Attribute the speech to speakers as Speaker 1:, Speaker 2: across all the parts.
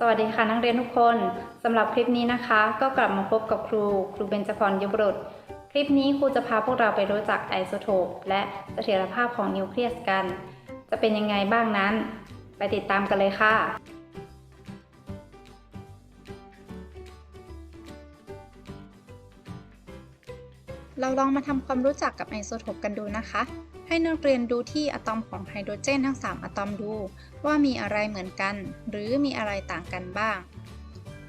Speaker 1: สวัสดีค่ะนักเรียนทุกคนสำหรับคลิปนี้นะคะ ก็กลับมาพบกับครูครูเบญจพรยุบรุษคลิปนี้ครูจะพาพวกเราไปรู้จักไอโซโทปและเสถียรภาพของนิวเคลียสกัน จะเป็นยังไงบ้างนั้น ไปติดตามกันเลยค่ะ เราลองมาทำความรู้จักกับไอโซโทปกันดูนะคะ ให้นักเรียนดูที่อะตอมของไฮโดรเจนทั้ง 3 อะตอมดู ว่ามีอะไรเหมือนกัน หรือมีอะไรต่างกันบ้าง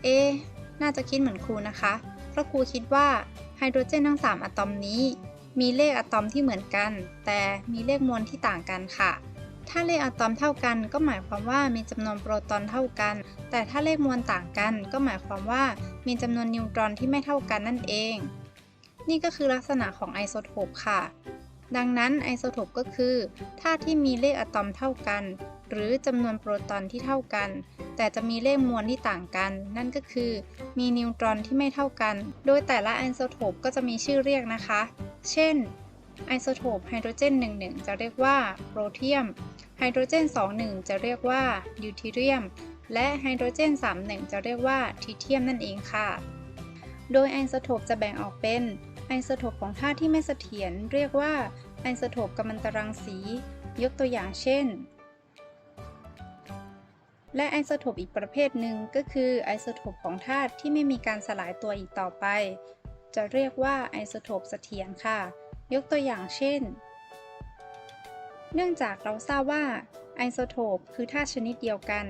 Speaker 1: เอะน่าจะคิดเหมือนครูนะคะเพราะครูคิดว่าไฮโดรเจนทั้ง 3 อะตอมนี้ มีเลขอะตอมที่เหมือนกัน แต่มีเลขมวลที่ต่างกันค่ะ ถ้าเลขอะตอมเท่ากัน ก็หมายความว่ามีจำนวนโปรตอนเท่ากัน แต่ถ้าเลขมวลต่างกัน ก็หมายความว่ามีจำนวนนิวตรอนที่ไม่เท่ากันนั่นเอง นี่ก็คือลักษณะของไอโซโทปค่ะ ดังนั้นไอโซโทปก็คือธาตุที่มีเลขอะตอมเท่ากัน หรือจำนวนโปรตอนที่เท่ากัน แต่จะมีเลขมวลที่ต่างกัน นั่นก็คือ มีนิวตรอนที่ไม่เท่ากัน โดยแต่ละไอโซโทปก็จะมีชื่อเรียกนะคะ เช่น ไอโซโทปไฮโดรเจน 11 จะเรียกว่าโปรเทียม ไฮโดรเจน 21 จะเรียกว่าดิวทีเรียม และไฮโดรเจน 31 จะเรียกว่าทิเทียมนั่นเองค่ะ โดยไอโซโทปจะแบ่งออกเป็น ไอโซโทปของธาตุที่ไม่เสถียรเรียกว่าไอโซโทปกัมมันตรังสี ยกตัวอย่างเช่น และไอโซโทปอีกประเภทหนึ่งก็คือไอโซโทปของธาตุที่ไม่มีการสลายตัวอีกต่อไป จะเรียกว่าไอโซโทปเสถียรค่ะ ยกตัวอย่างเช่น เนื่องจากเราทราบว่าไอโซโทปคือธาตุชนิดเดียวกัน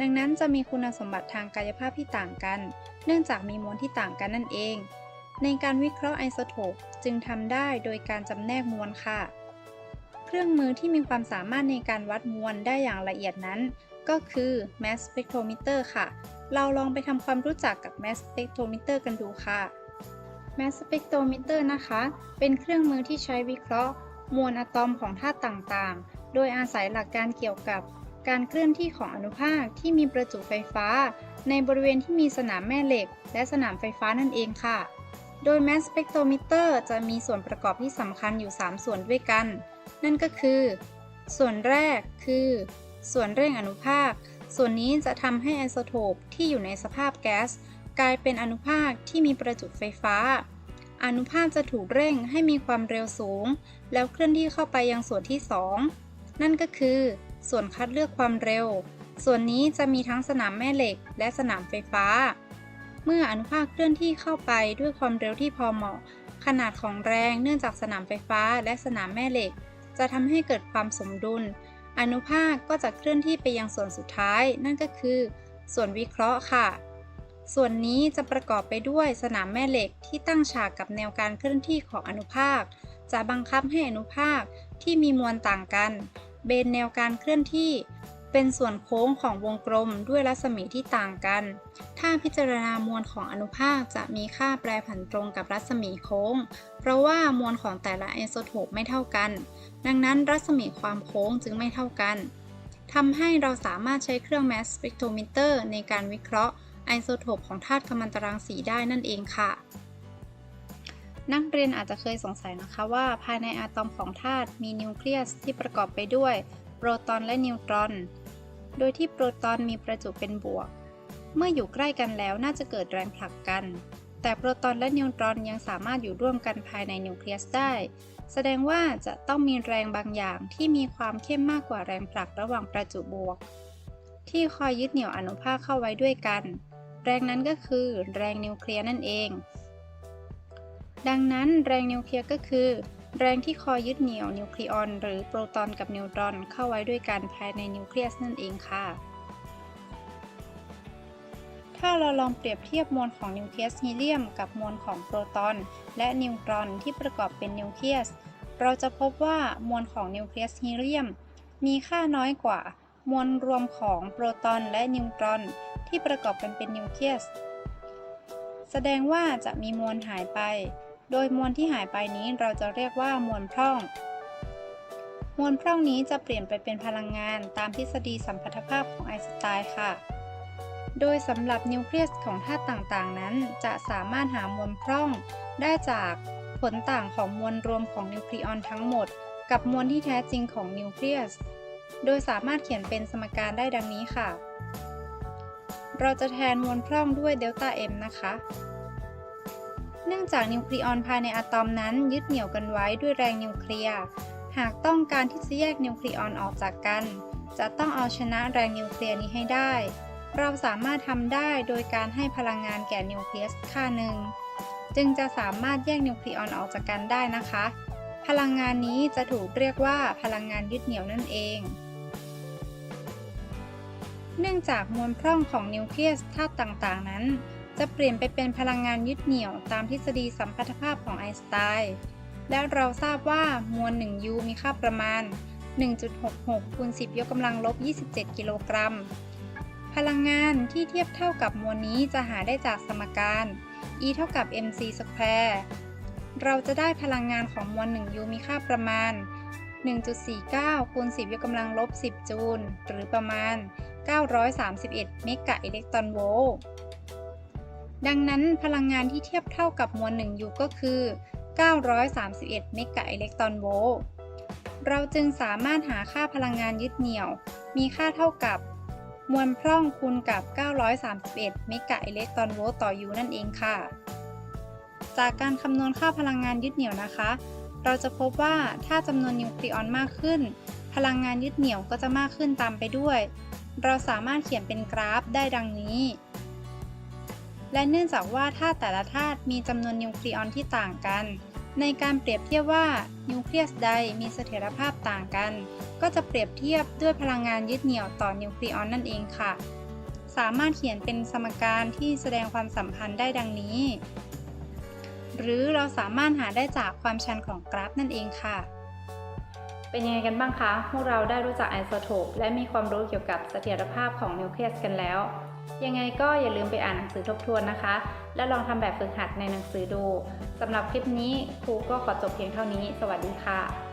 Speaker 1: ดังนั้นจะมีคุณสมบัติทางกายภาพที่ต่างกัน เนื่องจากมีมวลที่ต่างกันนั่นเอง ในการวิเคราะห์ไอโซโทปจึงทำได้โดยการจำแนกมวลค่ะ เครื่องมือที่มีความสามารถในการวัดมวลได้อย่างละเอียดนั้น ก็คือ mass spectrometer ค่ะ เราลองไปทำความรู้จักกับ mass spectrometer กันดูค่ะ mass spectrometer นะคะ เป็นเครื่องมือที่ใช้วิเคราะห์ มวลอะตอมของธาตุต่างๆ โดยอาศัยหลักการเกี่ยวกับการเคลื่อนที่ของอนุภาคที่มีประจุไฟฟ้า ในบริเวณที่มีสนามแม่เหล็ก และสนามไฟฟ้านั่นเองค่ะ โดย mass spectrometer จะมีส่วนประกอบที่สำคัญอยู่ 3 ส่วนด้วยกัน นั่นก็คือ ส่วนแรกคือ ส่วนเร่งอนุภาค ส่วนนี้จะทำให้ไอโซโทปที่อยู่ในสภาพแก๊สกลายเป็นอนุภาคที่มีประจุไฟฟ้า อนุภาคจะถูกเร่งให้มีความเร็วสูง แล้วเคลื่อนที่เข้าไปยังส่วนที่ 2 นั่นก็คือ ส่วนคัดเลือกความเร็ว ส่วนนี้จะมีทั้งสนามแม่เหล็กและสนามไฟฟ้า เมื่ออนุภาคเคลื่อนที่เข้าไปด้วยความเร็วที่พอเหมาะ ขนาดของแรงเนื่องจากสนามไฟฟ้าและสนามแม่เหล็ก จะทำให้เกิดความสมดุล อนุภาคก็จะเคลื่อนที่ไปยังส่วนสุดท้าย นั่นก็คือ ส่วนวิเคราะห์ค่ะ ส่วนนี้จะประกอบไปด้วยสนามแม่เหล็กที่ตั้งฉากกับแนวการเคลื่อนที่ของอนุภาค จะบังคับให้อนุภาคที่มีมวลต่างกัน เบนแนวการเคลื่อนที่ เป็นส่วนโค้งของวงกลมด้วยรัศมีที่ต่างกัน ถ้าพิจารณามวลของอนุภาคจะมีค่าแปรผันตรงกับรัศมีโค้ง เพราะว่ามวลของแต่ละไอโซโทปไม่เท่ากัน ดังนั้นรัศมีความโค้งจึงไม่เท่ากัน ทำให้เราสามารถใช้เครื่อง mass spectrometer ในการวิเคราะห์ไอโซโทปของธาตุกัมมันตรังสีได้นั่นเองค่ะ นักเรียนอาจจะเคยสงสัยนะคะว่าภายในอะตอมของธาตุมีนิวเคลียสที่ประกอบไปด้วย โปรตอนและนิวตรอน โดยที่โปรตอนมีประจุเป็นบวก เมื่ออยู่ใกล้กันแล้วน่าจะเกิดแรงผลักกัน แต่โปรตอนและนิวตรอนยังสามารถอยู่ร่วมกันภายในนิวเคลียสได้ แสดงว่าจะต้องมีแรงบางอย่างที่มีความเข้มมากกว่าแรงผลักระหว่างประจุบวก ที่คอยยึดเหนี่ยวอนุภาคเข้าไว้ด้วยกัน แรงนั้นก็คือแรงนิวเคลียร์นั่นเอง ดังนั้นแรงนิวเคลียร์ก็คือ แรงที่คอยยึดเหนี่ยวนิวคลีออน หรือโปรตอนกับนิวตรอนเข้าไว้ด้วยกันภายในนิวเคลียสนั่นเองค่ะ ถ้าเราลองเปรียบเทียบมวลของนิวเคลียสฮีเลียมกับมวลของโปรตอน และนิวตรอนที่ประกอบเป็นนิวเคลียส เราจะพบว่ามวลของนิวเคลียสฮีเลียม มีค่าน้อยกว่า มวลรวมของโปรตอนและนิวตรอน ที่ประกอบกันเป็นนิวเคลียส แสดงว่าจะมีมวลหายไป โดยมวลที่หายไปนี้เราจะเรียกว่ามวลพร่อง มวลพร่องนี้จะเปลี่ยนไปเป็นพลังงานตามทฤษฎีสัมพัทธภาพของไอน์สไตน์ค่ะ โดยสำหรับนิวเคลียสของธาตุต่างๆ นั้น จะสามารถหามวลพร่องได้จากผลต่างของมวลรวมของนิวคลีออนทั้งหมด กับมวลที่แท้จริงของนิวเคลียส โดยสามารถเขียนเป็นสมการได้ดังนี้ค่ะ เราจะแทนมวลพร่องด้วยเดลต้า M นะคะ เนื่องจากนิวคลีออนภายในอะตอมนั้น ยึดเหนี่ยวกันไว้ด้วยแรงนิวเคลียร์ หากต้องการที่จะแยกนิวคลีออนออกจากกัน จะต้องเอาชนะแรงนิวเคลียร์นี้ให้ได้ เราสามารถทำได้โดยการให้พลังงานแก่นิวเคลียสค่าหนึ่ง จึงจะสามารถแยกนิวคลีออนออกจากกันได้นะคะ พลังงานนี้จะถูกเรียกว่าพลังงานยึดเหนี่ยวนั่นเองเนื่องจากมวลพร่องของนิวเคลียสธาตุต่างๆ นั้น จะเปลี่ยนไปเป็นพลังงานยึดเหนี่ยวตามทฤษฎีสัมพัทธภาพของไอน์สไตน์และเราทราบว่ามวล 1U มีค่าประมาณ 1.66คูณ10 ยกกำลังลบ 27 กิโลกรัม พลังงานที่เทียบเท่ากับมวลนี้จะหาได้จากสมการ E เท่ากับ mc square เราจะได้พลังงานของมวล 1U มีค่าประมาณ 1.49คูณ10 ยกกำลังลบ 10 จูล หรือประมาณ 931 เมกะอิเล็กตรอนโวลต์ ดังนั้นพลังงานที่เทียบเท่ากับมวล 1U ก็คือ 931 เมกะอิเล็กตรอนโวลต์เราจึงสามารถหาค่าพลังงานยึดเหนี่ยว มีค่าเท่ากับ มวลพร่องคูณกับ 931 เมกะอิเล็กตรอนโวลต์ต่อ U นั่นเองค่ะ จากการคำนวณค่าพลังงานยึดเหนี่ยวนะคะ เราจะพบว่าถ้าจำนวนนิวคลีออนมากขึ้น พลังงานยึดเหนี่ยวก็จะมากขึ้นตามไปด้วย เราสามารถเขียนเป็นกราฟได้ดังนี้ และเนื่องจากว่าธาตุแต่ละธาตุมีจำนวนนิวคลีออนที่ต่างกัน ในการเปรียบเทียบว่านิวเคลียสใดมีเสถียรภาพต่างกัน ก็จะเปรียบเทียบด้วยพลังงานยึดเหนี่ยวต่อนิวคลีออนนั่นเองค่ะ สามารถเขียนเป็นสมการที่แสดงความสัมพันธ์ได้ดังนี้ หรือเราสามารถหาได้จากความชันของกราฟนั่นเองค่ะ เป็นยังไงกันบ้างคะ พวกเราได้รู้จักไอโซโทปและมีความรู้เกี่ยวกับเสถียรภาพของนิวเคลียสกันแล้ว ยังไงก็อย่าลืมไปอ่านหนังสือทบทวนนะคะ และลองทำแบบฝึกหัดในหนังสือดูสำหรับคลิปนี้ครูก็ขอจบเพียงเท่านี้ สวัสดีค่ะ